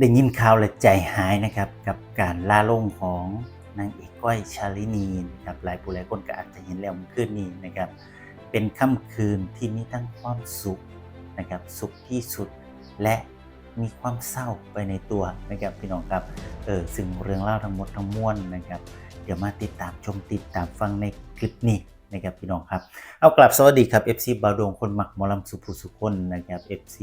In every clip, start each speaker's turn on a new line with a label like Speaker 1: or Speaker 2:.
Speaker 1: ได้ยินข่าวและใจหายนะครับกับการล่าลงของนางเอกก้อยชาลินีนะครับหลายผู้หลายคนก็อาจจะเห็นแล้วเมื่อคืนนี้นะครับ เป็นค่ำคืนที่มีทั้งความสุขนะครับสุขที่สุดและมีความเศร้าไปในตัวนะครับพี่น้องครับเออซึ่งเรื่องเล่าทั้งหมดทั้งมวลนะครับ เดี๋ยวมาติดตามชมติดตามฟังในคลิปนี้นะครับพี่น้องครับ เอากลับสวัสดีครับ FC บาวดงคนหมักมอลำสุภูสุคนนะครับ FC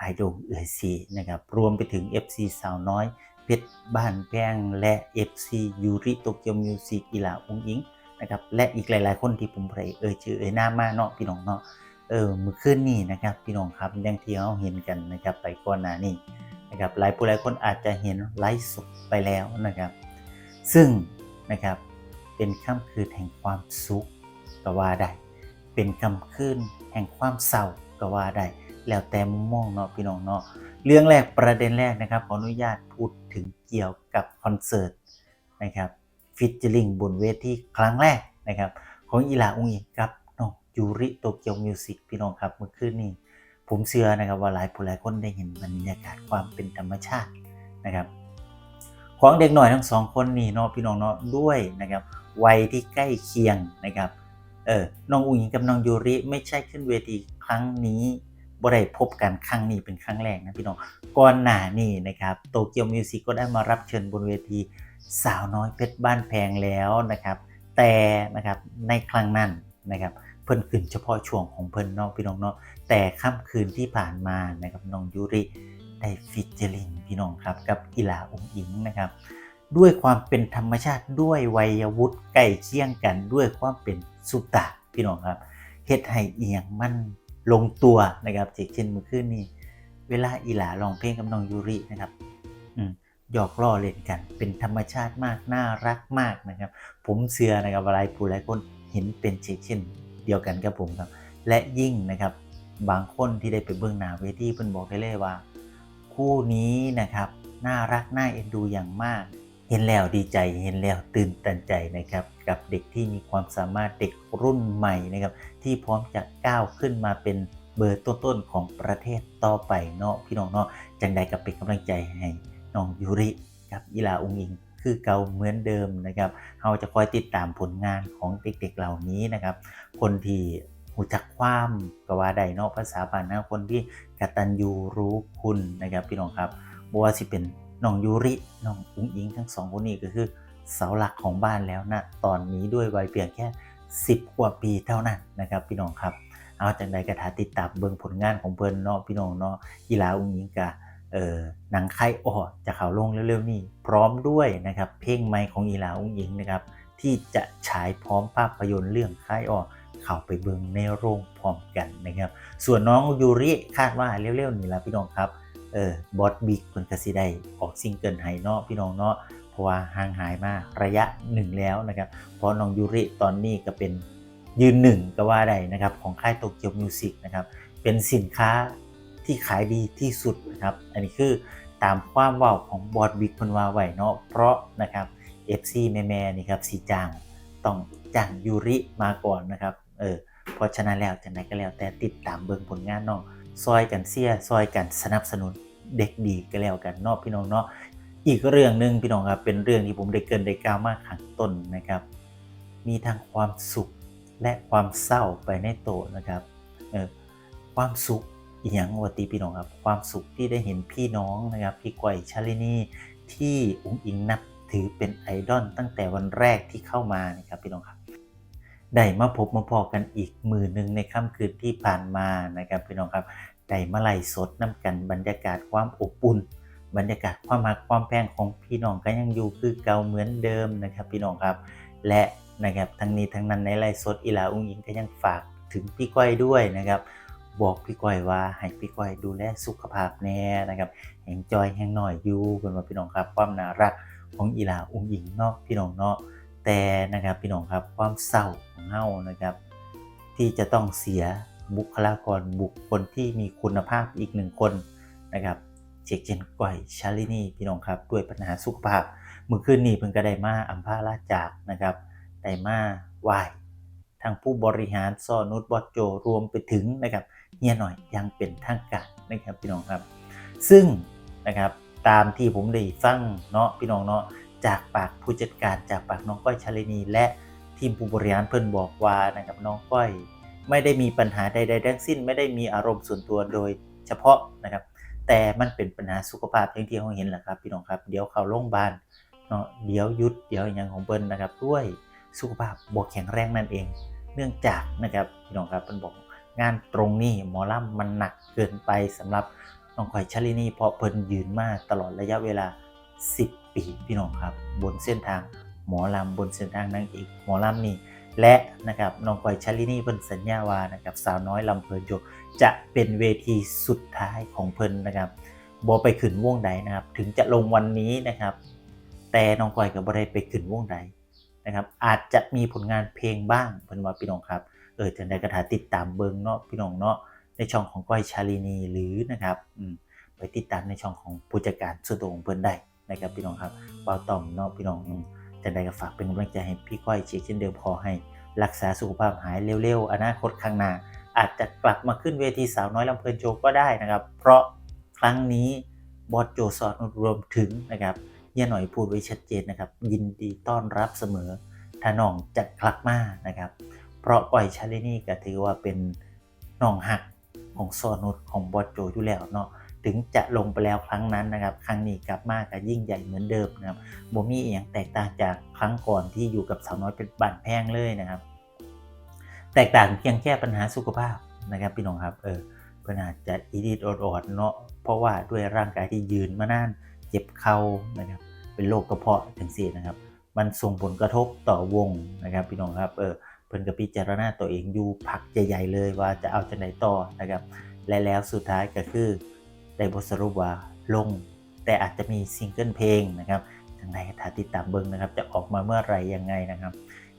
Speaker 1: ไอดงเอซีนะครับรวมไปถึง FC สาวน้อย เพชรบ้านแป้งและ FC ยูริโตเกียวมิวสิกอีหลาองอิงนะครับและอีกหลาย ๆ คนที่ผมเผยเอ่ยชื่อเอ่ยหน้ามาเนาะพี่น้องเนาะเออมือขึ้นนี่นะครับพี่น้องครับอย่างที่เราเห็นกันนะครับไปก่อนหน้านี้นะครับหลายผู้หลายคนอาจจะเห็นไลฟ์สดไปแล้วนะครับ ซึ่งนะครับเป็นค่ำคืนแห่งความสุขก็ว่าได้ เป็นค่ำคืนแห่งความเศร้าก็ว่าได้ แล้วแต่มุมมองเนาะพี่น้องเนาะเรื่องแรกประเด็นแรกนะครับขออนุญาตพูดถึงเกี่ยวกับคอนเสิร์ตนะครับฟิชเจอริงบนเวทีครั้งแรกนะครับของอีหลาอุงอิงกับน้องยูริโตเกียวมิวสิกพี่น้องครับเมื่อคืนนี้ผมเชื่อนะครับว่าหลายผู้หลายคนได้เห็นบรรยากาศความเป็นธรรมชาตินะครับของเด็กหน่อยทั้งสองคนนี่เนาะพี่น้องเนาะด้วยนะครับวัยที่ใกล้เคียงนะครับเออน้องอุ๋งอิงกับน้องยูริไม่ใช่ขึ้นเวทีครั้งนี้ บ่ได้พบกันครั้งนี้เป็นครั้งแรกนะพี่น้องก่อนหน้านี้นะครับโตเกียวมิวสิกก็ได้มารับเชิญบนเวทีสาวน้อยเพชรบ้านแพงแล้วนะครับ แต่นะครับในครั้งนั้นนะครับเพิ่นขึ้นเฉพาะช่วงของเพิ่นเนาะพี่น้องเนาะแต่ค่ำคืนที่ผ่านมานะครับน้องยูริได้ฟิชเจอริงพี่น้องครับกับอีหลาองอิงนะครับด้วยความเป็นธรรมชาติด้วยวัยวุฒิใกล้เคียงกันด้วยความเป็นสุตาพี่น้องครับเฮ็ดให้เอียงมัน ลงตัวนะครับเช่นเมื่อคืนนี้เวลาอีหลาร้องเพลงกับน้องยูรินะครับอืหยอกล้อเล่นกัน เป็นธรรมชาติมาก น่ารักมากนะครับ ผมเชื่อนะครับว่าหลาผู้หลายคนเห็นเป็นเช่นเดียวกันกับผมครับ และยิ่งนะครับบางคนที่ได้ไปเบื้องหน้าเวทีเพิ่นบอกได้เลยว่า คู่นี้นะครับน่ารักน่าเอ็นดูอย่างมาก เห็นแล้วดีใจเห็นแล้วตื่นตันใจนะครับ กับเด็กที่มีความสามารถเด็กรุ่นใหม่นะครับ ที่พร้อมจะก้าวขึ้นมาเป็นเบอร์ต้นๆของประเทศต่อไปเนาะพี่น้องเนาะจังใดกับเป็นกำลังใจให้น้องยูริกับอีลาอุงอิงคือเก่าเหมือนเดิมนะครับเราจะคอยติดตามผลงานของเด็กๆเหล่านี้นะครับ คนที่หูจักความกว่าใดเนาะภาษาบ้านนะคนที่กตัญญูรู้คุณนะครับพี่น้องครับบัวาสิเป็น น้องยูริน้องอุ้งอิงทั้งสองคนนี้ก็คือเสาหลักของบ้านแล้วนะตอนนี้ด้วยวัยเพียงแค่ 10 กว่าปีเท่านั้นนะครับพี่น้องครับ เอาจากใดกระถาติดตามเบิ่งผลงานของเพิ่นเนาะพี่น้องเนาะกีฬาอุ้งอิงกะเอ่อหนังไข่ออจะข่าวลงเร็วๆนี้พร้อมด้วยนะครับเพลงใหม่ของอีลาอุ้งอิงนะครับที่จะฉายพร้อมภาพยนตร์เรื่องไข่ออเข้าไปเบิ่งในโรงพร้อมกันนะครับ ส่วนน้องยูริคาดว่าเร็วๆนี่ละพี่น้องครับ เออบอสบิ๊กเพิ่นก็สิได้ออกซิงเกิลให้เนาะพี่น้องเนาะเพราะว่าห่างหายมาระยะหนึ่งแล้วนะครับ เพราะน้องยูริตอนนี้ก็เป็นยืนหนึ่งก็ว่าได้นะครับ ของค่ายโตเกียวมิวสิกนะครับ เป็นสินค้าที่ขายดีที่สุดนะครับ อันนี้คือตามความว่าของบอสบิ๊กเพิ่นว่าไว้เนาะเพราะนะครับ FC แม่ๆนี่ครับสีจางต้องจ้างยูริมาก่อนนะครับเออเพราะฉะนั้นแล้วจังไดก็แล้วแต่ติดตามเบิ่งผลงานเนาะ ซอยกันเสียซอยกันสนับสนุนเด็กดีก็แล้วกันเนาะพี่น้องเนาะอีกเรื่องหนึ่งพี่น้องครับเป็นเรื่องที่ผมได้เกินได้กล่าวมาข้างต้นนะครับ มีทั้งความสุขและความเศร้าไปในโตนะครับเออความสุขอหย่างวตีพี่น้องครับความสุขที่ได้เห็นพี่น้องนะครับพี่ก้อยชาลินีที่อุ้งอิงนับถือเป็นไอดอลตั้งแต่วันแรกที่เข้ามานะครับพี่น้องครับ ได้มาพบมาพอกันอีกมือหนึ่งในค่ำคืนที่ผ่านมานะครับพี่น้องครับได้มาไล่สดน้ำกันบรรยากาศความอบอุ่น บรรยากาศความรักความแพงของพี่น้องก็ยังอยู่คือเก่าเหมือนเดิมนะครับ พี่น้องครับ และนะครับทั้งนี้ทั้งนั้นในไลฟ์สดอีหลาอุ้งอิงก็ยังฝากถึงพี่ก้อยด้วยนะครับบอกพี่ก้อยว่าให้พี่ก้อยดูแลสุขภาพแน่นะครับแห่งจอยแห่งหน่อยอยู่เป็นว่าพี่น้องครับความน่ารักของอีหลาอุ้งอิงเนาะพี่น้องเนาะ แต่นะครับพี่น้องครับความเศร้าของเฮานะครับ ที่จะต้องเสียบุคลากรบุคคลที่มีคุณภาพอีกหนึ่งคนนะครับเจกเจนก่อยชาลินีพี่น้องครับด้วยปัญหาสุขภาพเมื่อคืนนี้เพิ่งก็ได้มาอัมพาลาจากนะครับได้มาไหวทางผู้บริหารซอนุชบอโจรวมไปถึงนะครับเฮียหน่อยยังเป็นทางการนะครับพี่น้องครับ ซึ่งนะครับตามที่ผมได้ฟังเนาะพี่น้องเนาะ จากปากผู้จัดการจากปากน้องก้อยชาลินี และทีมผู้บริหารเพิ่นบอกว่านะครับน้องก้อย ไม่ได้มีปัญหาใดๆทั้งสิ้น ไม่ได้มีอารมณ์ส่วนตัวโดยเฉพาะนะครับ แต่มันเป็นปัญหาสุขภาพอย่างที่เขาเห็นแหละครับพี่น้องครับเดี๋ยวเข้าโรงพยาบาลเนาะเดี๋ยวยุดเดี๋ยวอย่างของเปิ้นนะครับด้วยสุขภาพบ่แข็งแรงนั่นเอง เนื่องจากนะครับพี่น้องครับเปิ้นบอกงานตรงนี้หมอลำมันหนักเกินไปสำหรับน้องข่อยชลินีเพราะเพิ่นยืนมาตลอดระยะเวลา 10 ปีพี่น้องครับ บนเส้นทางหมอลำบนเส้นทางนางเอกหมอลำนี่และนะครับน้องก้อยชาลินีเพิ่นสัญญาว่านะครับสาวน้อยลำเพลินโยจะเป็นเวทีสุดท้ายของเพิ่นนะครับบ่ไปขึ้นวงใดนะครับ ถึงจะลงวันนี้นะครับ แต่น้องก้อยก็บ่ได้ไปขึ้นวงใดนะครับ อาจจะมีผลงานเพลงบ้างเพิ่นว่าพี่น้องครับเออจังไดก็ถ้าติดตามเบิงเนาะพี่น้องเนาะในช่องของก้อยชาลินีหรือนะครับไปติดตามในช่องของผู้จัดการส่วนตัวของเพิ่นได้ นะครับพี่น้องครับเปาต่อมเนาะพี่น้องจังใดก็ฝากเป็นกำลังใจให้พี่ก้อยเชียร์เช่นเดิมขอให้รักษาสุขภาพหายเร็วๆ อนาคตข้างหน้า อาจจะกลับมาขึ้นเวทีสาวน้อยลำเพลินโชว์ก็ได้นะครับ เพราะครั้งนี้บอสโจสอนรวมถึงนะครับเฮียหน่อยพูดไว้ชัดเจนนะครับ ยินดีต้อนรับเสมอถ้าน้องจะกลับมานะครับ เพราะก้อยชาลินี่ก็ถือว่าเป็นน้องหักของซอนุชของบอสโจอยู่แล้วเนาะ ถึงจะลงไปแล้วครั้งนั้นนะครับ ครั้งนี้กลับมาก็ยิ่งใหญ่เหมือนเดิมนะครับบ่มีอย่างแตกต่างจากครั้งก่อนที่อยู่กับสาวน้อยเป็นบานแพงเลยนะครับ แตกต่างเพียงแค่ปัญหาสุขภาพนะครับพี่น้องครับ เออเผนาจจะอีดิดอดๆเนาะ เพราะว่าด้วยร่างกายที่ยืนมานานเจ็บเข่านะครับ เป็นโรคกระเพาะจังซี่นะครับ มันส่งผลกระทบต่อวงนะครับพี่น้องครับ เออเพิ่นก็พิจารณาตัวเองอยู่พักใหญ่ๆเลยว่าจะเอาจังไหนต่อนะครับ และแล้วสุดท้ายก็คือ ได้บทสรุปว่าลง แต่อาจจะมีซิงเกิลเพลงนะครับทางใดถ้าติดตามเบิ้งนะครับจะออกมาเมื่อไหรยังไงนะครับ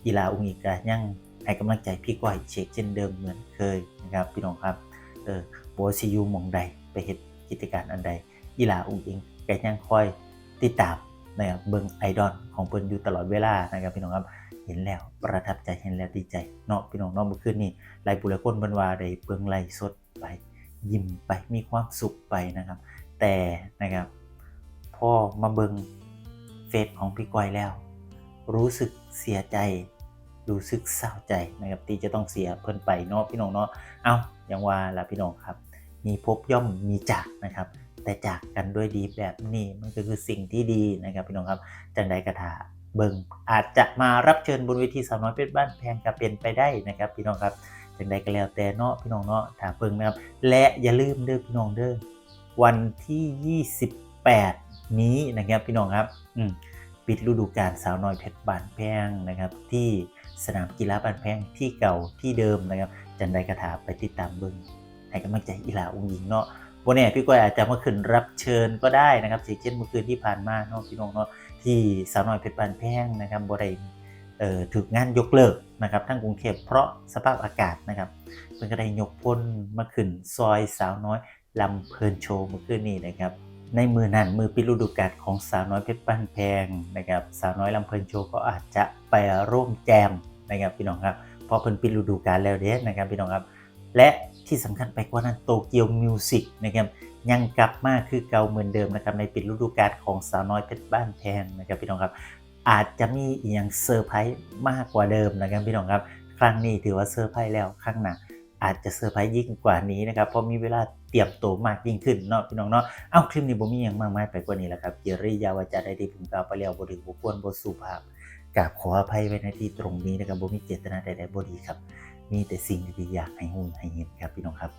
Speaker 1: กีฬาอุงอิกายังให้กำลังใจพี่ก้อยเช็คเช่นเดิมเหมือนเคยนะครับพี่น้องครับเออโบซียูมองใดไปเห็นกิจการอันใดกีฬาอุงอิงก็ยังคอยติดตามนะครับเบิ้งไอดอลของเพิ่นอยู่ตลอดเวลานะครับพี่น้องครับเห็นแล้วประทับใจเห็นแล้วดีใจเนาะพี่น้องเนาะเมื่อคืนนี้ไลฟ์บุรคนบิ่นว่าได้เบิ่งไลฟ์สด ยิ้มไปมีความสุขไปนะครับ แต่นะครับพอมาเบิงเฟซของพี่ก้อยแล้ว รู้สึกเสียใจ รู้สึกเศร้าใจนะครับที่จะต้องเสียเพิ่นไปเนาะพี่น้องเนาะเอาอย่างว่าละพี่น้องครับ มีพบย่อมมีจากนะครับ แต่จากกันด้วยดีแบบนี้มันก็คือสิ่งที่ดีนะครับพี่น้องครับจังใดกระถาเบิงอาจจะมารับเชิญบนเวทีสาวน้อยเพชรบ้านแพงก็เป็นไปได้นะครับ พี่น้องครับ จังใดก็แล้วแต่เนาะพี่น้องเนาะถ้าเบิงนะครับ และอย่าลืมเด้อพี่น้องเด้อวันที่ 28 นี้นะครับพี่น้องครับอืมปิดฤดูกาลสาวน้อยเพชรบานแพงนะครับ ที่สนามกีฬาบานแพงที่เก่าที่เดิมนะครับ จันไดกระถาไปติดตามเบิ้งให้กำลังใจอีหลาองค์หญิงเนาะวันนี้พี่ก้อยอาจจะมาขึ้นรับเชิญก็ได้นะครับเช่นเมื่อคืนที่ผ่านมาเนาะพี่น้องเนาะที่สาวน้อยเพชรบานแพงนะครับบ่ได้ ถูกงานยกเลิกนะครับทั้งกรุงเทพเพราะสภาพอากาศนะครับเพิ่นก็ได้ยกพลมาขึ้นซอยสาวน้อยลำเพลินโชว์เมื่อคืนนี้นะครับในมือนั้นมือปิดฤดูกาลของสาวน้อยเพชรบ้านแพงนะครับสาวน้อยลำเพลินโชว์ก็อาจจะไปร่วมแจมนะครับพี่น้องครับเพราะเพิ่นปิดฤดูกาลแล้วเด้นะครับพี่น้องครับ และที่สำคัญไปกว่านั้นโตเกียวมิวสิกนะครับยังกลับมาคือเก่าเหมือนเดิมนะครับในปิดฤดูกาลของสาวน้อยเพชรบ้านแพงนะครับพี่น้องครับ อาจจะมีอีกอย่างเซอร์ไพรส์มากกว่าเดิมนะครับพี่น้องครับ ครั้งนี้ถือว่าเซอร์ไพรส์แล้วครั้งหน้าอาจจะเซอร์ไพรส์ยิ่งกว่านี้นะครับ เพราะมีเวลาเตรียมตัวมากยิ่งขึ้นเนาะพี่น้องเนาะ เอ้าคลิปนี้ผมมีอย่างมากมายไปกว่านี้แหละครับเจริยาวาจาได้ที่ผมกล่าวไปแล้วบริบุควรบสุภาพกราบขออภัยไว้ในที่ตรงนี้นะครับผมมีเจตนาใดๆบดีครับ มีแต่สิ่งดีๆอยากให้หุ่นให้เห็นครับพี่น้องครับ